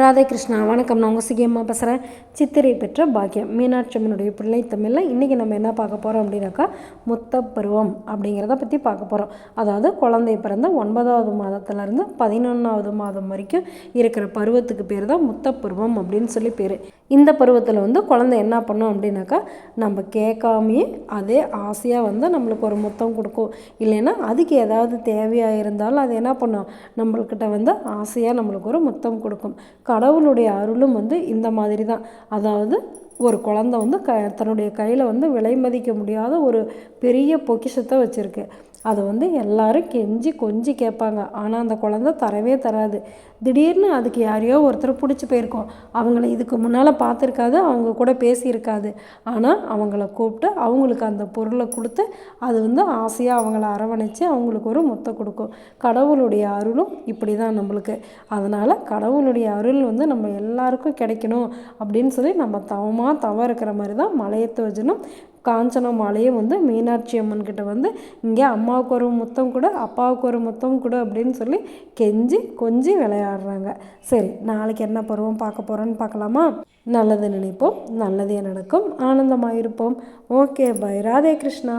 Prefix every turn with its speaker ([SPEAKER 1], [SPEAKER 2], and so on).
[SPEAKER 1] ராதாகிருஷ்ணா வணக்கம். நான் உங்கள் சிகியம்மா பேசுகிறேன் சித்திரை பெற்ற பாக்கியம். மீனாட்சி அம்மனுடைய பிள்ளை தமிழில் இன்றைக்கி நம்ம என்ன பார்க்க போகிறோம் அப்படின்னாக்கா முத்த பருவம் அப்படிங்கிறத பற்றி பார்க்க போகிறோம் அதாவது குழந்தை பிறந்த ஒன்பதாவது மாதத்துலேருந்து பதினொன்றாவது மாதம் வரைக்கும் இருக்கிற பருவத்துக்கு பேர் தான் முத்தப்பருவம் அப்படின்னு சொல்லி பேர். இந்த பருவத்தில் வந்து குழந்தை என்ன பண்ணும் அப்படின்னாக்கா நம்ம கேட்காமையே அதே ஆசையாக வந்து நம்மளுக்கு ஒரு முத்தம் கொடுக்கும். இல்லைன்னா அதுக்கு ஏதாவது தேவையாக இருந்தாலும் அது என்ன பண்ணும்? நம்மள்கிட்ட வந்து ஆசையாக நம்மளுக்கு ஒரு முத்தம் கொடுக்கும். கடவுளுடைய அருளும் வந்து இந்த மாதிரி தான் அதாவது ஒரு குழந்த வந்து க தன்னுடைய கையில் வந்து விலை மதிக்க முடியாத ஒரு பெரிய பொக்கிஷத்தை வச்சுருக்கு. அதை வந்து எல்லாரும் கெஞ்சி கொஞ்சி கேட்பாங்க. ஆனால் அந்த குழந்த தரவே தராது. திடீர்னு அதுக்கு யாரையோ ஒருத்தர் பிடிச்சி போயிருக்கோம். அவங்கள இதுக்கு முன்னால் பார்த்துருக்காது அவங்க கூட பேசியிருக்காது. ஆனால் அவங்கள கூப்பிட்டு அவங்களுக்கு அந்த பொருளை கொடுத்து அது வந்து ஆசையாக அவங்கள அரவணைச்சு அவங்களுக்கு ஒரு முத்தம் கொடுக்கும். கடவுளுடைய அருளும் இப்படி தான் நம்மளுக்கு. அதனால் கடவுளுடைய அருள் வந்து நம்ம எல்லாருக்கும் கிடைக்கணும் அப்படின்னு சொல்லி நம்ம தவமாக தவம் இருக்கிற மாதிரி தான் மலையத்து வச்சனும் காஞ்சன மாலையும் வந்து மீனாட்சி அம்மன் கிட்ட வந்து இங்கே அம்மாவுக்கு ஒரு முத்தம் கூட அப்பாவுக்கு ஒரு முத்தம் கூட அப்படின்னு சொல்லி கெஞ்சி கொஞ்சி விளையாடுறாங்க. சரி நாளைக்கு என்ன பருவம் பார்க்க போகிறோன்னு பார்க்கலாமா? நல்லது நினைப்போம் நல்லதே நடக்கும். ஆனந்தமாக இருப்போம் ஓகே பை. ராதே கிருஷ்ணா.